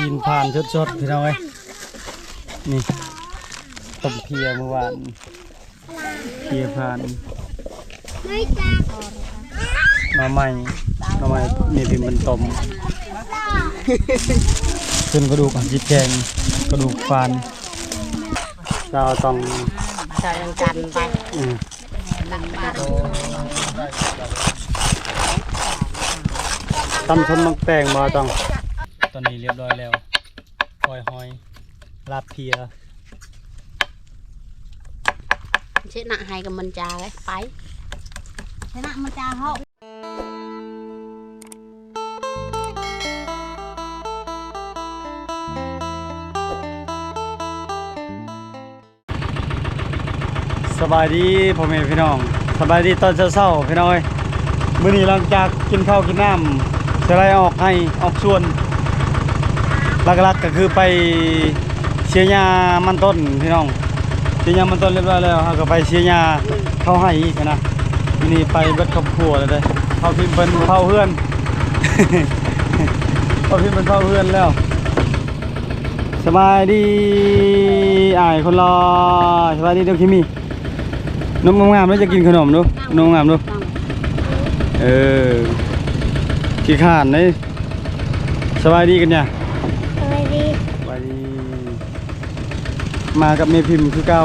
ซีนผ่านสดๆพี่น้องเอ้ยนี่ต้มเพียเมื่อวานเพียผ่านไม่จับหน่อไม้หน่อไม้นี่พิมพ์มันต้มขึ้นกระดูกอะจิตแกงกระดูกฟานเราต้องใส่ยังกันไปอืมหลังบ้านตำชนมักแตงมาต้อง ตอนนี้เรียบร้อยแล้วปล่อยหอยลาบเพียเช็ดหน้าให้กับมันจาเลยไปเช็ดหน้ามันจาเขาสบายดีพ่อแม่พี่น้องสบายดีตอนเช้าๆพี่น้องเอ้ยมื้อนี้หลังจากกินข้าวกินน้ำจะไล่ออกให้ออกส่วน หลักๆก็คือไปเชียร์ยามันต้นพี่น้องเชียร์ยามันต้นเรียบร้อยแล้วเราก็ไปเชียร์ยาเข้าให้อีกนะนี้ไปเบิดครอบครัวเลยเด้เข้าพิมพ์เพิ่นเข้าเพื่อนเข้าพิมพ์เพิ่นเข้าเพื่อนแล้ว สบายดีอ้ายคนรอสบายดีเด้อคิมีนมงามแล้วจะกินขนมดูนมงามดูเออขี้ขานเลยสบายดีกันเนี่ย ไม่ดี สบายดี มากับเมพิมพ์คือเก่า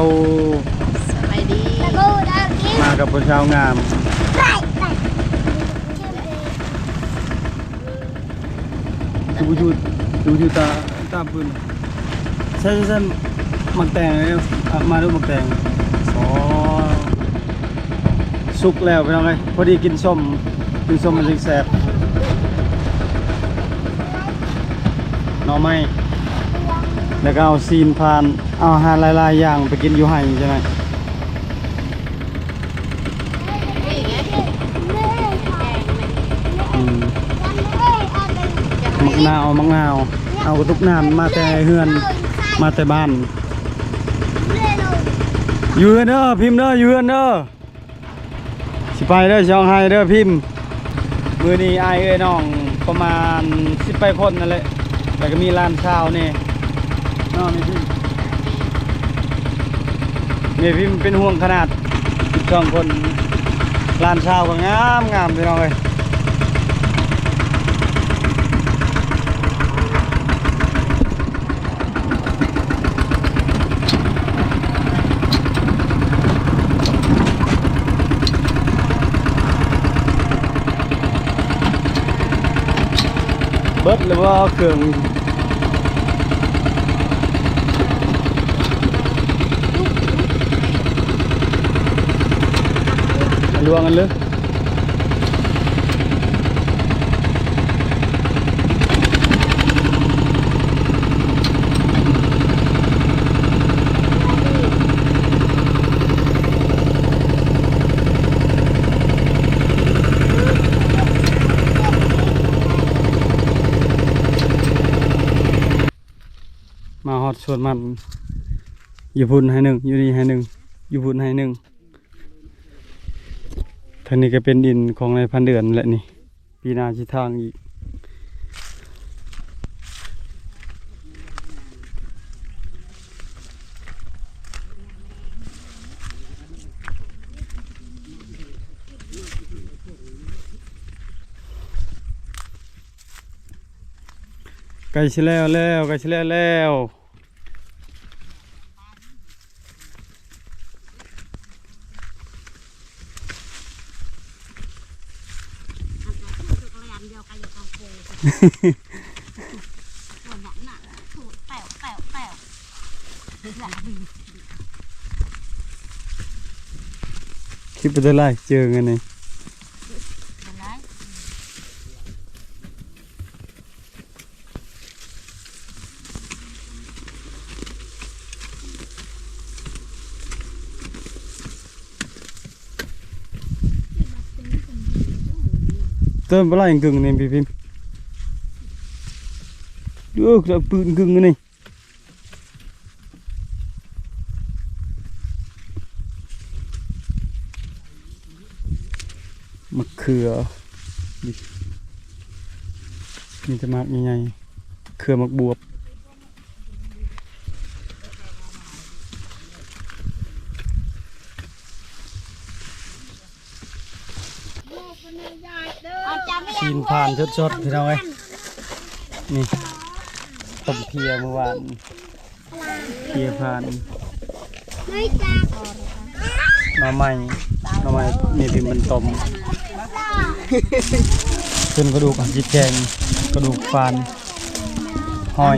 ไปดีตะกูตะกี้มากับคนชาวงาม ไปไปดูดูดูดูตาตาปืนใช่ใช่หมักแตงเลยอะมาดูหมักแตงสอสุกแล้วไปน้องไงพอดีกินส้มกินส้มมันจึงแสบหน่อไม้ แล้วก็เอาซีนพาน เอาอาหารหลายๆอย่างไปกินอยู่ไห้ใช่ไหมอืมมักนาวมักนาว เอากระตุกน้ำมาแต่เฮือน มาแต่บ้านอยู่เฮือนเด้อพิมพ์เด้ออยู่เฮือนเด้อสิไปเด้อช่องไฮเด้อพิมพ์ มือนี้อายเอ้ยน้องประมาณสิบไปคนนั่นแหละแต่ก็มีร้านข้าวนี่ น้องมีพิมพ์มีพิมเป็นห่วงขนาดสองคนร้านข้าวก็งามงามพี่น้องเลยเบิดหรือว่าเครื่อง ลวงกันเลยมาฮอดสวนมันอยู่พุ่นให้หนึ่งอยู่นี่ให้หนึ่งอยู่พุ่นให้หนึ่ง ทางนี้ก็เป็นดินของในพันเดือนแหละนี่ ปีนาชิทางอีกใกล้ชิแล้วแล้วใกล้ชิแล้วแล้ว คลิปไปได้ไรเจอกันนี่เติมไปไรกึ่งนี่พี่พิม พ์เดือดปืนกึ่งนี่มะเขือดิมีแต่มากใหญ่ๆเครือมักบวบกินผ่านสดๆพี่น้องเอ้ยนี่ ต้มเพียเมื่อวานเพียผ่านไม่จับหน่อไม้หน่อไม้นี่พิมพ์มันต้มขึ้นกระดูกจิตแกงกระดูกฟานหอย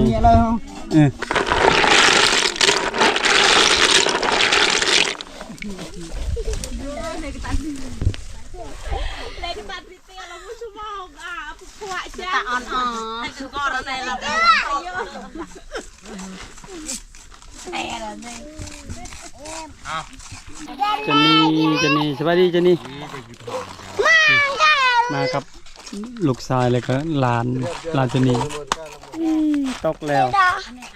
เออ ตาอ่อนๆคือก็อะไรเรา จะ นี่จะนี่สวัสดีจะนี่มากับลูกชายเลยก็หลานหลานจะนี่ตกแล้ว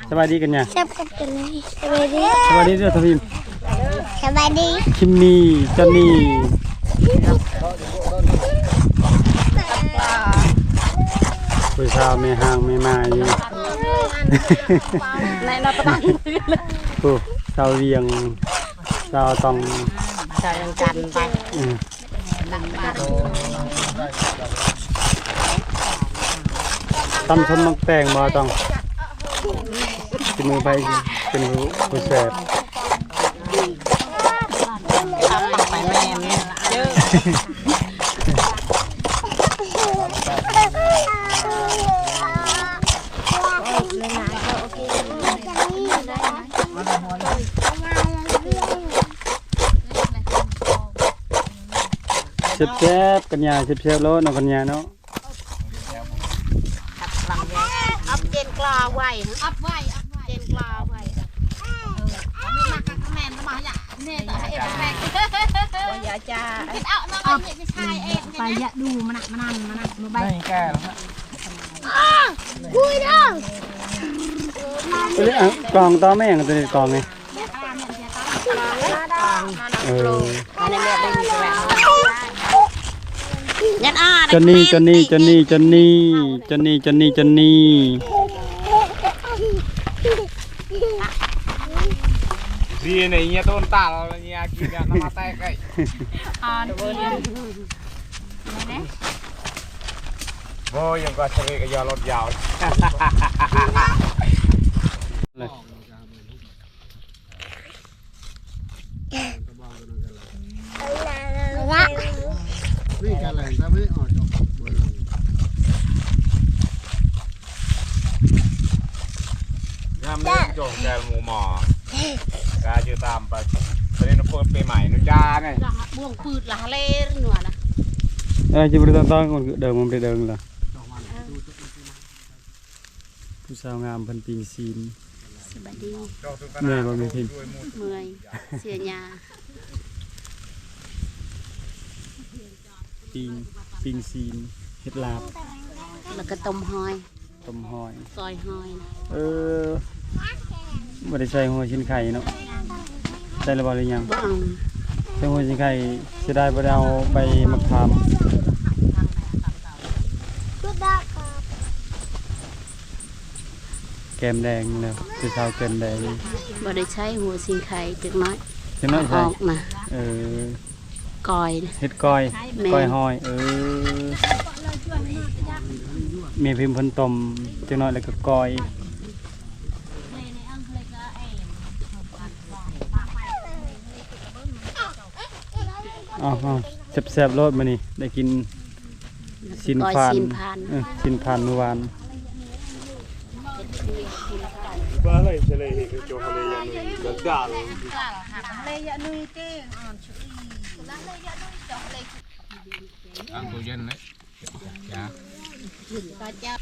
สวัสดีกันเนี่ยเจ็บกันกันเลยสบายดีสวัสดีด้วยทพิมสบายดีคิมมี่จันนี่ผู้ชาวไม่ห่างไม่มาอยู่ในเราตะบันผู้ชาวเวียงชาวตอง ชาวยังจันทร์ไปอืมตำชมมักแตงบ่ต้องกินมือไปเป็นผู้ผู้แสบทำไปแม่เนี่ยเยอะ เจ็บ แซบๆกันยาเจ็บแซบๆโลน้องกันยาเนาะอัพเจนกลาไว้อัพไว้อัพไว้เจนกลาไว้ไม่มากับแมนมาอย่าเนี่ยแต่ให้เอ็มแม็กอย่าจ้าเอาเอาไปไม่ใช่เอ็มไปยะดูมันน่ะมันนั่นมันน่ะมือใบคุยน้องตัวนี้อะกล่องต่อแม่งตัวนี้กล่องนี่เออ อันนี้แม่ได้มีแหวนยันอ่าจันนี่จันนี่จันนี่จันนี่จันนี่จันนี่จันนี่ Dia ni nya tu entar lah nya kita nama tai kai. อ่าดูเนี่ย Oh yang kau sering ke jalan jauh. เลยละ นี่การแหล่งถ้าไม่ได้ออกจบ Ngam ni jom gal mu mò. Ra chưa tam pa. Tadi nó phun pe mày nó cha này. บ่วงปืดละเล่หนัวนะเออจะบริตั้งตั้งคนเดิมมันไปเดิมเหรอผู้สาวงามเพันปีซีนสบายดี Jom tu เหนื่อยบ่มีพิมพ์เมื่อยเสียยาปิงปิงซีนเฮ็ดลาบแล้วก็ต้มหอยต้มหอยซอยหอยนะเออบ่ได้ใส่หัวชิ้นไข่เนาะ ใส่ระบาหรือยังบ่เอาใส่หัวชิ้นไข่เสียดายบ่ได้เอาใบมะขามชุดดอกแกมแดงแล้วคือสาวแกมแดงบ่ได้ใช้หัวสิงไข่จักหน้อยจังน้อยอใส่อกนะเออกอยนะ เฮ็ดก้อยแม่ ก้อยหอยเออมีพิมพ์เพิ่นต้มจังน้อยแล้วก็ก้อย เอ้าวๆแซ่บๆโลดมื้อนี้ได้กินสินกอยพานสินพานเออสินพานเมื่อวาน Balai sele ke jo hale yang ni. Gagal. อังกูเย็นเลยจ้าก็จะ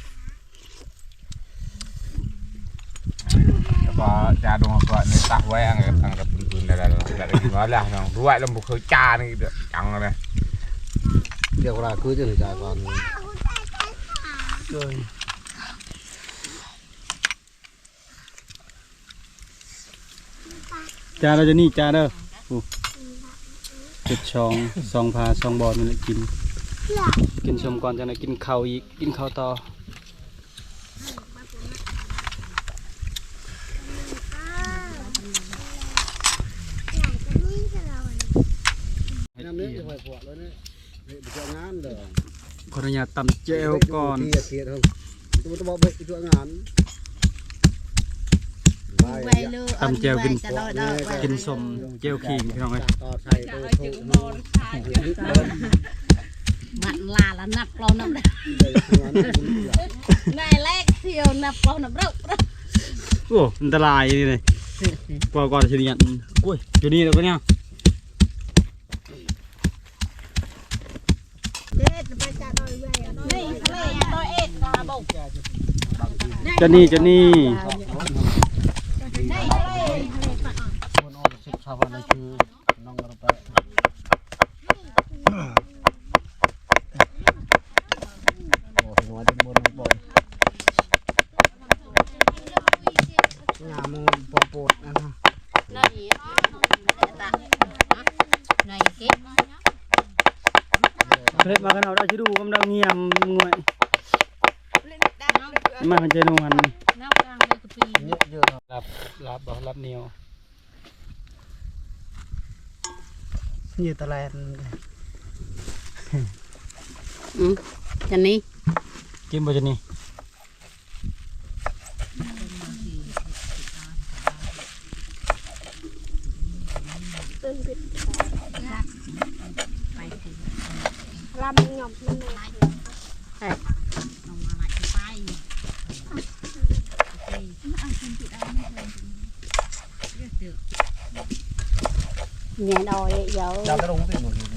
พอจ้าดงก็ในตักไว้อังอังกับ ปืนๆได้แล้วได้มาแล้วน้องด้วยแล้วบุกคือจ้านี่จังเลยเดี๋ยวเราคือจะหนีจากก่อนจาเราจะนี่จาเด้อโอ้เจ็ดช่องสองพาสองบอลมันแหละกิน กินชมก่อนจากนั้นกินข้าวอีกกินข้าวต่อ ขวดแล้วนี่ไปเจองานเด้อ ขออนุญา ตตำเจลก่อนที่เทียดเฮาตัวตัวบอกไปเจองานไวเลยตำเจลกินจะรอดอกไว้กินสมเจลขิงพี่น้องเอ้ยต่อใส่ตัวถูกเนาะมันลาละนับเรานับได้ได้ทำงานคุณอยากนายแรกเที่ยวนับเรานับเราโอ้อันตรายนี่เลยปล่อยก่อนสิเนี่ยโอ้ยอยู่นี่แล้วก็เนี่ย นี่ทะเลตัวเอ็ดค่ะบอก จะนี่จะนี่นี่เลคนออกสิบชาวบ้านเลยคือน้องกระแปะโอ้ยหัวจะบนบนงามงปอปดนะฮะนี่ตาในเก็บเคล็ดมากันเอาได้ชิดูกำลังเงียมงวย มาคันเจนูหันน้ำกลางเลยกะปีเยอะเยอะครับรับรับบ่รับเหนียวนี่ตะแลนจันนี้กินบ่จะนี่ ลำหยอบมันเลย ลงมาหลายไป เนี่ยดอยเดี๋ยวดาวตะลงเป็นหมดเลย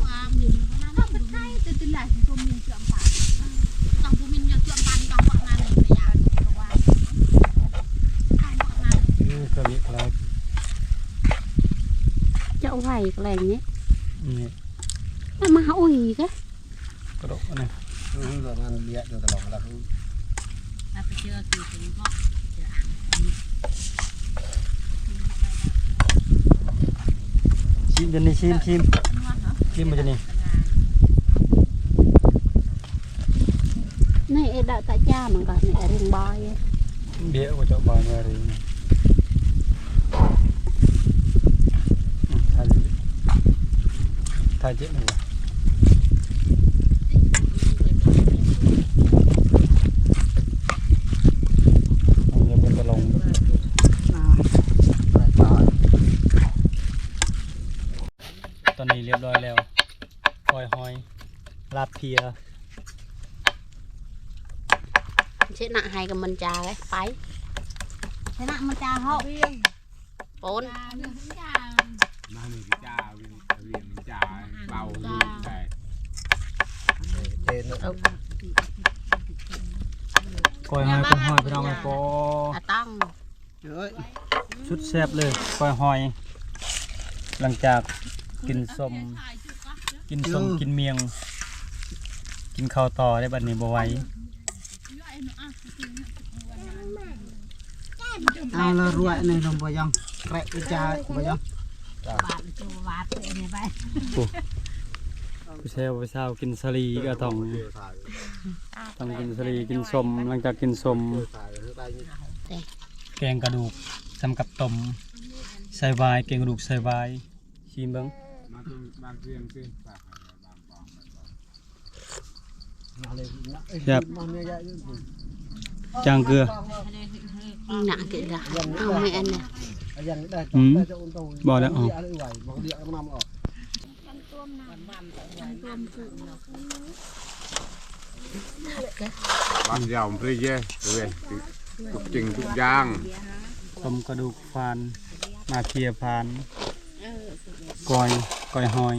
ความอยู่นั่นน่ะเป็นไงแต่ติดหลายตัวมีเสื่อมผ่านต้องผู้มินยังเสื่อมผ่านต้องบอกงานเลยไม่อยากเพราะว่าต้องบอกงาน นี่ก็มีอะไร เจ้าไหวแรงนี้ นี่ มาอุ้ยก็ กระดกอันนี้ อืมประมาณเบี้ยอยู่ตลอดแล้ว เราไปเจอกี่ถึงก็เจออ่าง ชิมจะนี่ชิมชิมนวดเหรอชิมบ่จะนี่นี่ไอ้ดาวตาจ้ามันก็นี่เรื่องบอยเบี้ยว่าจะบานว่าอะไรนี่อืมถ่ายเลยถ่ายเจ็บหนึ่งวะเอาเดี๋ยวมันจะลง ตอนนี้เรียบร้อยแล้วหอยหอย ลาบเพียชนะให้กับมันจาเลยไปชนะมันจาเขาปนมาหนึ่งจ้าวินเรียนจ้าเบาใช่เจนก้อยหอยก้อยหอยพี่น้องไอ้ปออะตั้งเอ้ยชุดแซ่บเลยก้อยหอย หลังจากกินส้มกินส้มกินเมียง กินข้าวต่อได้บัดนี้บ่ไหวเอาละรวยในลมบยังแกะอุจาบยังบาทจูบาทเนี่ยไปผู้ชายผู้สาวกินสลีก็ต้องต้องกินสลีกินส้มหลังจากกินส้มแกงกระดูกทำกับต้มใส่วายแกงกระดูกใส่วายชิมเบิ้งมาถึงบางเพียงสิฝากบางบาง มันเยอะจางเกลือหนักกินละเอาไม่อันเนี่ยยังได้อืมจะอุ่นตัวบอกแล้วอ๋ออะไรไหวบอกเดี๋ยวเอาน้ำออกบางอย่างพรีเย่เลยทุกจริงทุกอย่างต้มกระดูกฟานมาเคียฟานก้อยก้อยหอย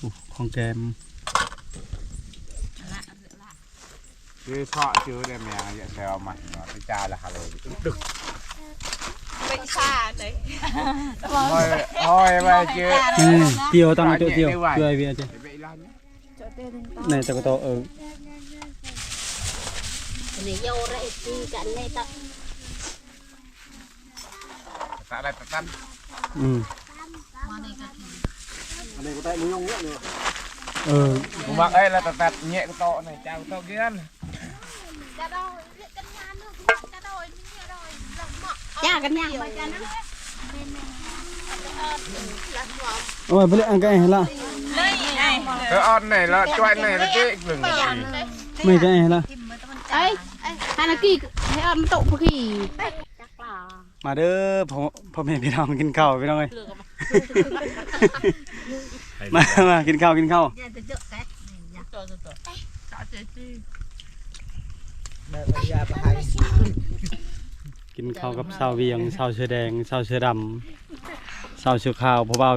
อุ๊ยของแกม คือเชาะชื่อได้ไหมอย่าแซวมันไปจ้าละฮัลโหลดึกโอ้ยโอ้ยไปเจออืมเตียวตั้งตัวเตียวไม่ไหวเตียว ไอ้เบียร์จ้ะไปร้านนี้ในตะกะโตเออนี่โยไรตีกันเลยตะตาอะไรตาตั้มอืมมาในกะทิอันนี้ก็ได้มึงยงเยอะเลยเออผมอกเอ้ยแล้วตาตัดแงะก็โตนี่เจ้าโตเกี้ยนจ้ากันยังมาจ้านะโอ้ยบ่ได้อันไอ้ละเออออน này là choai này là cái lừng ไม่ก็ไอ้ละเอ้ยฮานากิให้เอามันตกพวกขี้จักหล่อมาเด้อพ่อพ่อแม่พี่น้องกินข้าวพี่น้องเอ้ยมามากินข้าวกินข้าว แม่ปัญญาไปให้กินข้าวกับชาวเวียงชาวเสื้อแดงชาวเสื้อดำชาวเสื้อขาวพ่อเบา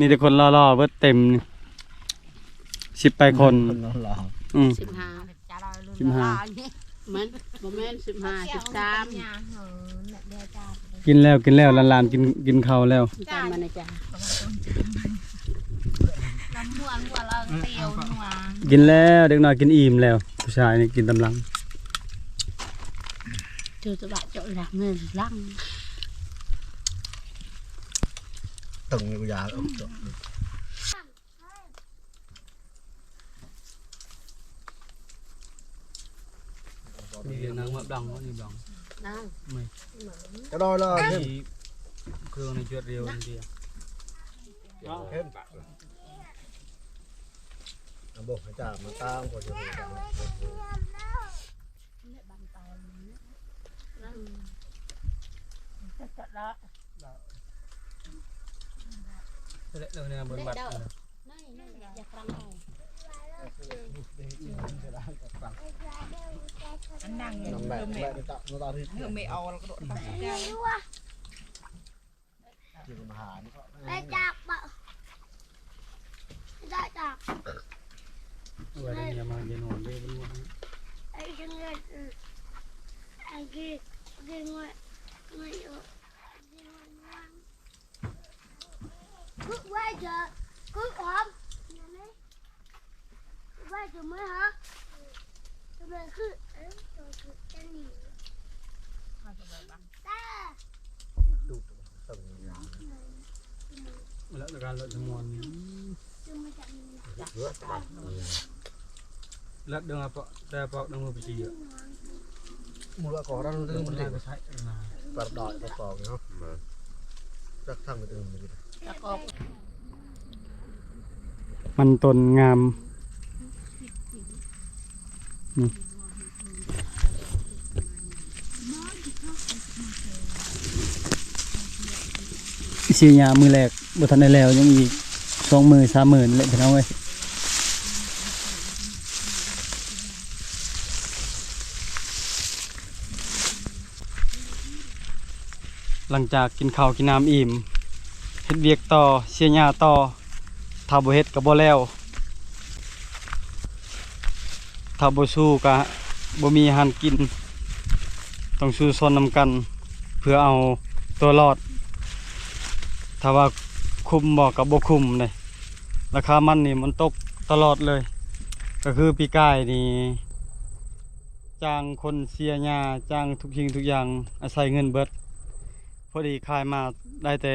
มีแต่คนล่อๆเบิดเต็มสิบไปคน คนหล่ออืม สิบห้าสิบห้ามันโมเมนต์สิบห้าสิบสามกินแล้วกินแล้วหลานๆกินกินข้าวแล้วจานมันนะจ๊ะกินแล้วเด็กน้อยกินอิ่มแล้ว ผู้ชายนี่กินตำลัง เจอจะบะเจาะหลังเงินลัง từng nhiều giờ ông chỗ นี่นางแบบดังนี่ดัง จะจัดละเล็กๆเนี่ยบนบัตรนะนั่นนั่นอย่าฟังเอาอันนั่งเนี่ยลมเมย์เฮ้ยองเมย์เอาเราก็โดดไปได้ด้วยมาหาไปจับบ่ได้จับ ว่าได้เนี่ยมาเย็นหอนเลยบนวัน ไอ้จังเลยไอ้กี้กี้งวยงวยอยู่ cứ quay giờ cứ ốm quay giờ mới hả rồi cứ rồi cứ chân nhỉ ta tụt từng nhà แล้วการลดจำนวน chưa mới chậm nhỉ rửa các bạn แล้วเดินมาเปาะแต่เปาะเดินมาไปจีอะ mua loại cỏ ra nó เดิน tương มา mình ได้ đi ก็ใช้มา vật đợi nó cỏ kìa không chắc thằng người từng người ตะกอกมันต้นงามนี่สียามือแรกบทันได้แล้วยังอีกสองมือสามหมื่นเลยพี่น้องเอ้ย หลังจากกินข้าวกินน้ำอิ่มเฮ็ดเวียกต่อเสียหญ้าต่อถ้าบ่เฮ็ดก็บ่แล้วถ้าบ่สู้ก็บ่มีอาหารกิน ต้องสู้ซนนำกัน เพื่อเอาตัวรอด ถ้าว่าคุมบ่กับบ่คุมเลยราคามันนี่มันตกตลอดเลย ก็คือปีกายนี่จ้างคนเสียหญ้าจ้างทุกสิ่งทุกอย่างอาศัยเงินเบิด พอดีขายมาได้แต่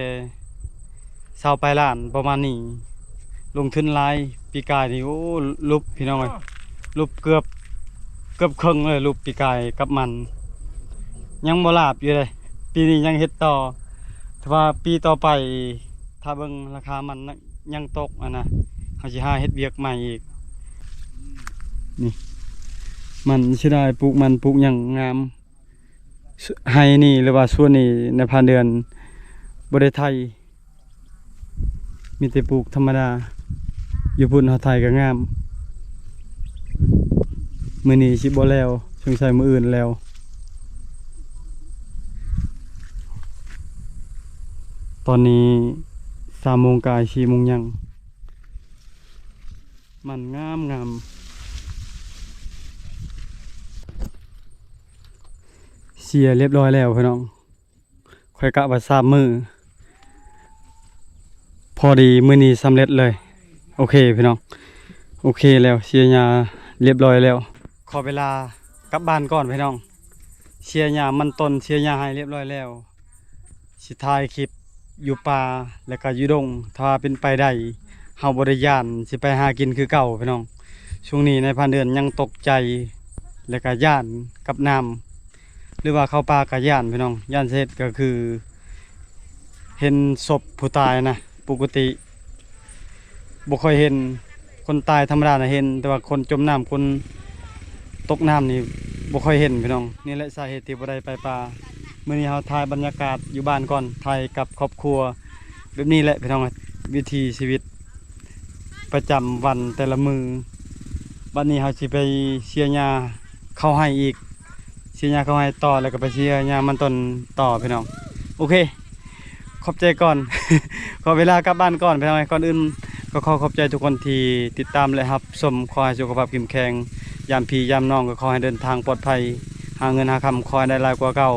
เศร้าไปล้านประมาณนี้ ลงทุนหลายปีกายนี่โอ้ลุบพี่น้องเอ้ยลุบเกือบเกือบครึ่งเลยลุบปีกายกับมัน ยังบ่ลาบอยู่เลยปีนี้ยังเฮ็ดต่อถ้าว่าปีต่อไปถ้าเบิ่งราคามันน่ะยังตกอะนะเฮาสิหาเฮ็ดเวียกใหม่อีกนี่ มันสิได้ปลูกมันปลูกหยังงามส ให้นี่หรือว่าส่วนนี้ในพันเดือนบ่ได้ไทย มีแต่ปลูกธรรมดา อยู่พุ่นเฮาไทยก็งาม มือนี้สิบ่แล้วสงสัยมืออื่นแล้ว ตอนนี้สามโมงกายสี่โมงยัง มันงามงาม สียเรียบร้อยแล้วพี่น้องค่อยกะว่าสามมือ พอดีมือนี้สำเร็จเลย โอเคพี่น้อง โอเคแล้วเสียยาเรียบร้อยแล้ว ขอเวลากลับบ้านก่อนพี่น้อง เสียยามันต้นเสียยาให้เรียบร้อยแล้ว สิถ่ายคลิปอยู่ป่าแล้วก็อยู่ดง ถ้าว่าเป็นไปได้เฮาบ่ได้ย่านสิไปหากินคือเก่าพี่น้อง ช่วงนี้ในพันเดือนยังตกใจ แล้วก็ย่านกับน้ำ หรือว่าเข้าป่าก็ย่านพี่น้องย่านเสร็จก็คือ เห็นศพผู้ตายนะปกติบ่ค่อยเห็นคนตายธรรมดานะเห็น แต่ว่าคนจมน้ำคนตกน้ำนี่บ่ค่อยเห็นพี่น้องนี่แหละสาเหตุที่บ่ได้ไปป่าเมื้อนี้เฮาถ่ายบรรยากาศอยู่บ้านก่อนถ่ายกับครอบครัว แบบนี้แหละพี่น้องวิถีชีวิตประจำวันแต่ละมือบัดนี้เฮาสิไปเชียร์ยาเข้าให้อีก เชียร์ยาเขาให้ต่อแล้วก็ไปเชียร์ยามันต้นต่อพี่น้องโอเค ขอบใจก่อน ขอเวลากลับบ้านก่อนพี่น้องก่อนอื่นก็ขอขอบใจทุกคนที่ติดตามและรับชมคอยสุขภาพกิมแข็งยามพียามน้องก็ขอให้เดินทางปลอดภัย หาเงินหาคำคอยได้หลายกว่าเก่า